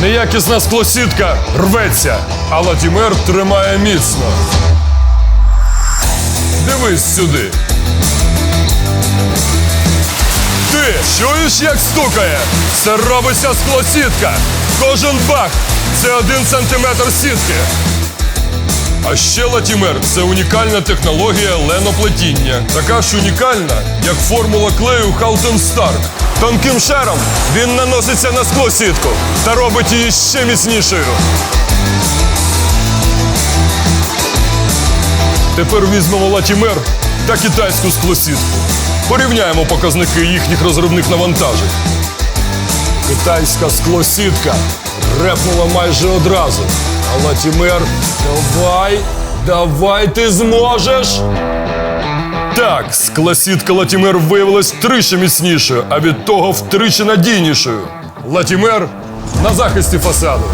Неякісна склосітка рветься, а Латімер тримає міцно. Дивись сюди. Ти чуєш, як стукає? Це робиться склосітка. Кожен бах це один сантиметр сітки. А ще Латімер це унікальна технологія леноплетіння. Така ж унікальна, як формула клею Халтон Старк. Тонким шаром він наноситься на склосітку та робить її ще міцнішою. Тепер візьмемо Латімер та китайську склосітку. Порівняємо показники їхніх розривних навантажень. Китайська склосітка репнула майже одразу. А Латімер, давай, давай ти зможеш. Так, скласітка Латімер виявилась тричі міцнішою, а від того втричі надійнішою. Латімер на захисті фасаду.